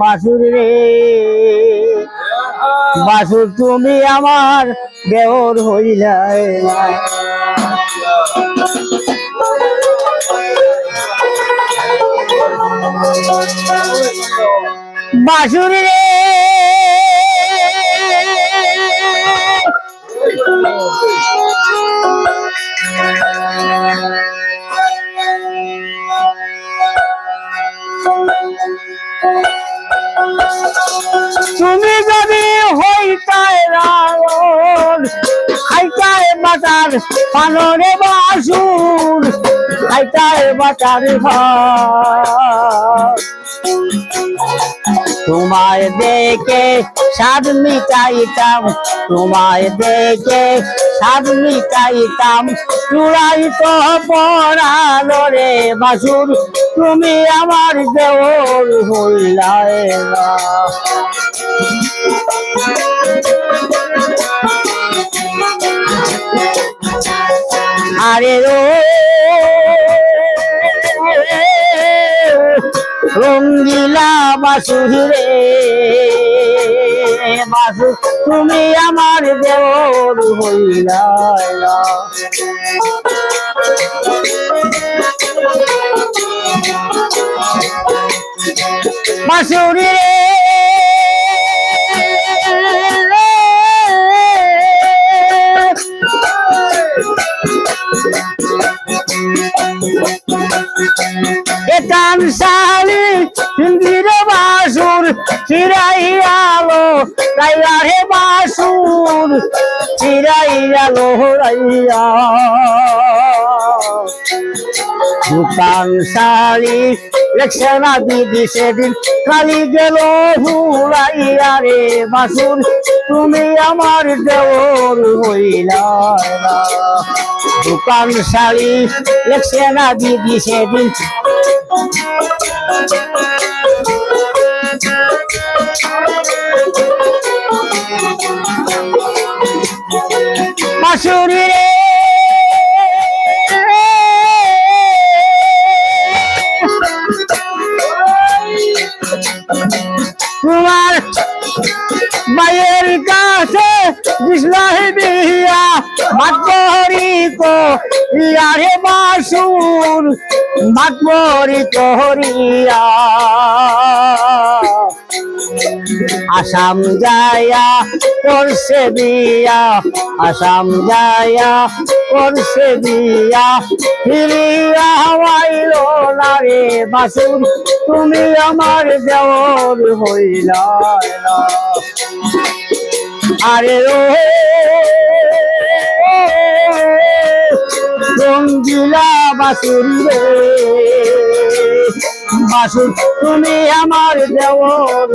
বাসুর রে। বাসুর তুমি আমার দেওর হইলাই বাসুর রে। তুমি যদি হইতায় রাবণ খাইতায় বাটার পানরে বাসুর, খাইতায় বাটার তোমায় দেখে স্বাদ মিটাইতাম, তোমায় দেখে স্বাদ মিটাইতাম চূড়াই তো পড়ালো রে বাসুর তুমি আমার দেওর হইলায় না। আরে রো, রঙ্গিলা বাসুরি রে। বাসু, তুমি আমার দেওর হইলা বাসুরি রে। একান সালি হিন্দির বাসুর চিরাই আলো রাইয়া হে বাসুর চিরাই আলো রাইয়া। দোকান শাড়ি লেখছে না দিদি সেদিন কালি গেল হুড়াইয়া রে বাসুর, তুমি আমার দেওর হইলা না। দোকান শাড়ি লেখছে না দিদি সেদিন বাসুরি তোমার মায়ের কাছে বিষ্ণাহি বিহিয়া মাতরি কো ইয়ারে বাসুর মাতরি করিয়া আসাম যায়া করছে বিয়া আসাম যায়া করছে বিয়া ফিরিয়া রে বাসুর, তুমি আমার দেওর হইলা। আরে ও রঙ্গিলা বাসুর রে বাসুর, তুমি আমার দেওর